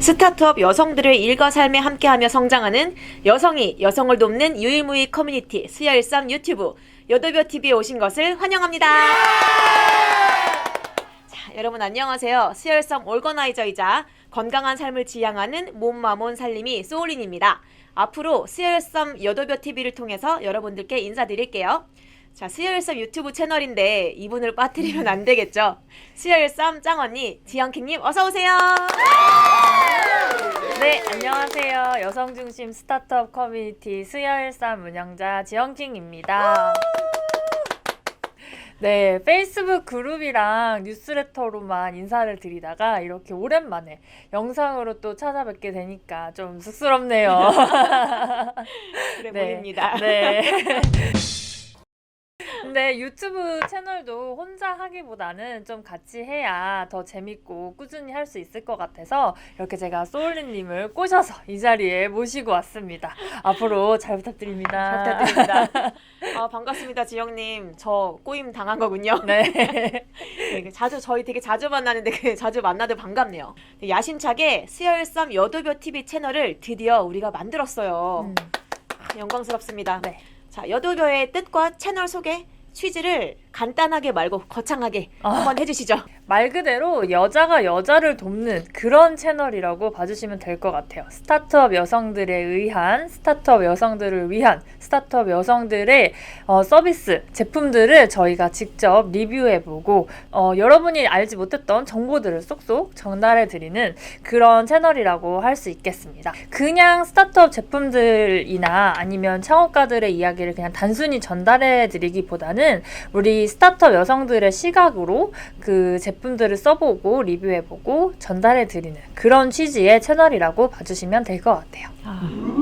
스타트업 여성들의 일과 삶에 함께하며 성장하는 여성이 여성을 돕는 유일무이 커뮤니티 수야일삼 유튜브 여도벼 TV에 오신 것을 환영합니다. 자, 여러분 안녕하세요. 수야일삼 올거나이저이자 건강한 삶을 지향하는 몸마몬 살림이 소울린입니다. 앞으로 수야일삼 여도벼 TV를 통해서 여러분들께 인사드릴게요. 자, 수야일삼 유튜브 채널인데 이분을 빠뜨리면 안 되겠죠. 수야일삼 짱언니 지영킹님 어서 오세요. 네, 안녕하세요. 여성 중심 스타트업 커뮤니티 수야일삼 운영자 지영킹입니다. 네, 페이스북 그룹이랑 뉴스레터로만 인사를 드리다가 이렇게 오랜만에 영상으로 또 찾아뵙게 되니까 좀 쑥스럽네요. 그래 네. 보입니다. 네. 근데 유튜브 채널도 혼자 하기보다는 좀 같이 해야 더 재밌고 꾸준히 할 수 있을 것 같아서 이렇게 제가 소울리님을 꼬셔서 이 자리에 모시고 왔습니다. 앞으로 잘 부탁드립니다. 잘 부탁드립니다. 아, 반갑습니다, 지영님. 저 꼬임 당한 거군요. 네. 네, 그 자주 저희 되게 자주 만나는데 그 자주 만나도 반갑네요. 야심차게 수혈쌈 여도벼 TV 채널을 드디어 우리가 만들었어요. 음, 아, 영광스럽습니다. 네. 자, 여도벼의 뜻과 채널 소개 취지를 간단하게 말고 거창하게 아. 한번 해주시죠. 말 그대로 여자가 여자를 돕는 그런 채널이라고 봐주시면 될 것 같아요. 스타트업 여성들에 의한, 스타트업 여성들을 위한, 스타트업 여성들의 어, 서비스, 제품들을 저희가 직접 리뷰해보고, 어, 여러분이 알지 못했던 정보들을 쏙쏙 전달해드리는 그런 채널이라고 할 수 있겠습니다. 그냥 스타트업 제품들이나 아니면 창업가들의 이야기를 그냥 단순히 전달해드리기보다는 우리 스타트업 여성들의 시각으로 그 제품들을 써보고 리뷰해보고 전달해드리는 그런 취지의 채널이라고 봐주시면 될 것 같아요.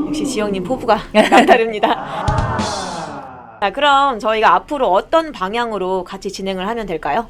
역시 지영님 포부가 남다릅니다. 자, 그럼 저희가 앞으로 어떤 방향으로 같이 진행을 하면 될까요?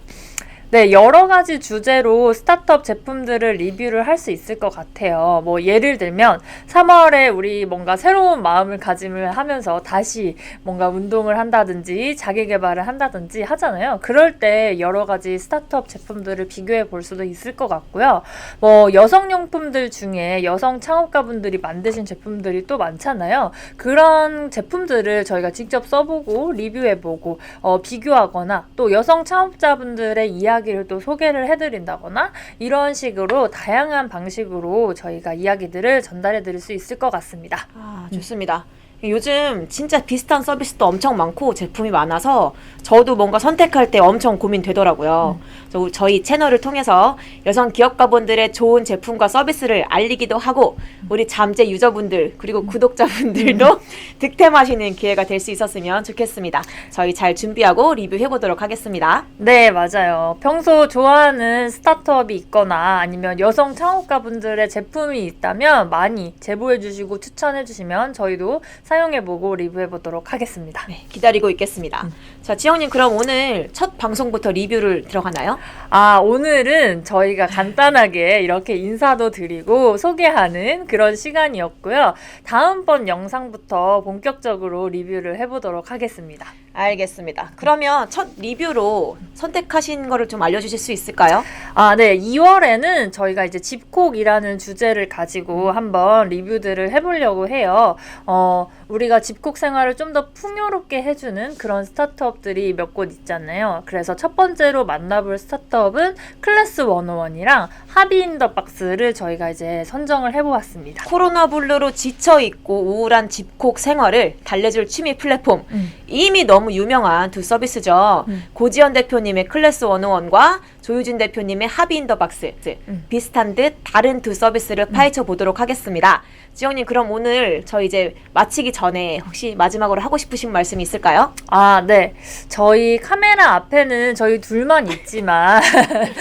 네, 여러 가지 주제로 스타트업 제품들을 리뷰를 할 수 있을 것 같아요. 뭐, 예를 들면, 3월에 우리 뭔가 새로운 마음을 가짐을 하면서 다시 뭔가 운동을 한다든지, 자기 개발을 한다든지 하잖아요. 그럴 때 여러 가지 스타트업 제품들을 비교해 볼 수도 있을 것 같고요. 뭐, 여성 용품들 중에 여성 창업가분들이 만드신 제품들이 또 많잖아요. 그런 제품들을 저희가 직접 써보고, 리뷰해 보고, 어, 비교하거나, 또 여성 창업자분들의 이야기 를 또 소개를 해드린다거나, 이런 식으로 다양한 방식으로 저희가 이야기들을 전달해 드릴 수 있을 것 같습니다. 아, 좋습니다. 요즘 진짜 비슷한 서비스도 엄청 많고 제품이 많아서 저도 뭔가 선택할 때 엄청 고민되더라고요. 그래서 저희 채널을 통해서 여성 기업가분들의 좋은 제품과 서비스를 알리기도 하고 우리 잠재 유저분들 그리고 구독자분들도 득템하시는 기회가 될 수 있었으면 좋겠습니다. 저희 잘 준비하고 리뷰해 보도록 하겠습니다. 네, 맞아요. 평소 좋아하는 스타트업이 있거나 아니면 여성 창업가분들의 제품이 있다면 많이 제보해 주시고 추천해 주시면 저희도 사용해 보고 리뷰해 보도록 하겠습니다. 네, 기다리고 있겠습니다. 자, 지영님 그럼 오늘 첫 방송부터 리뷰를 들어가나요? 아, 오늘은 저희가 간단하게 이렇게 인사도 드리고 소개하는 그런 시간이었고요. 다음번 영상부터 본격적으로 리뷰를 해보도록 하겠습니다. 알겠습니다. 그러면 첫 리뷰로 선택하신 거를 좀 알려주실 수 있을까요? 아, 네. 2월에는 저희가 이제 집콕이라는 주제를 가지고 한번 리뷰들을 해보려고 해요. 어, 우리가 집콕 생활을 좀 더 풍요롭게 해주는 그런 스타트업들이 몇 곳 있잖아요. 그래서 첫 번째로 만나볼 스타트업은 클래스 101이랑 하비인 더 박스를 저희가 이제 선정을 해보았습니다. 코로나 블루로 지쳐 있고 우울한 집콕 생활을 달래줄 취미 플랫폼. 음. 이미 너무 유명한 두 서비스죠. 음. 고지현 대표님의 클래스 101과 조유진 대표님의 하비 인더 박스. 음. 비슷한 듯 다른 두 서비스를 파헤쳐 보도록 하겠습니다. 지영님 그럼 오늘 저 이제 마치기 전에 혹시 마지막으로 하고 싶으신 말씀이 있을까요? 아, 네. 저희 카메라 앞에는 저희 둘만 있지만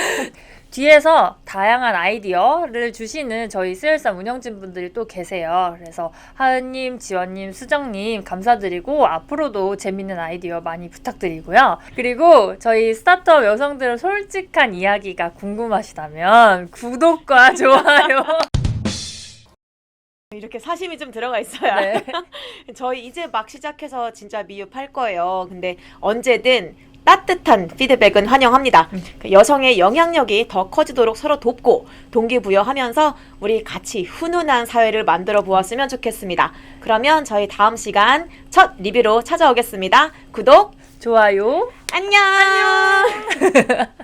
뒤에서 다양한 아이디어를 주시는 저희 스엘삼 운영진 분들이 또 계세요. 그래서 하은님, 지원님, 수정님 감사드리고 앞으로도 재밌는 아이디어 많이 부탁드리고요. 그리고 저희 스타트업 여성들의 솔직한 이야기가 궁금하시다면 구독과 좋아요. 이렇게 사심이 좀 들어가 있어요. 네. 저희 이제 막 시작해서 진짜 미흡할 거예요. 근데 언제든 따뜻한 피드백은 환영합니다. 그 여성의 영향력이 더 커지도록 서로 돕고 동기부여하면서 우리 같이 훈훈한 사회를 만들어 보았으면 좋겠습니다. 그러면 저희 다음 시간 첫 리뷰로 찾아오겠습니다. 구독 좋아요. 안녕.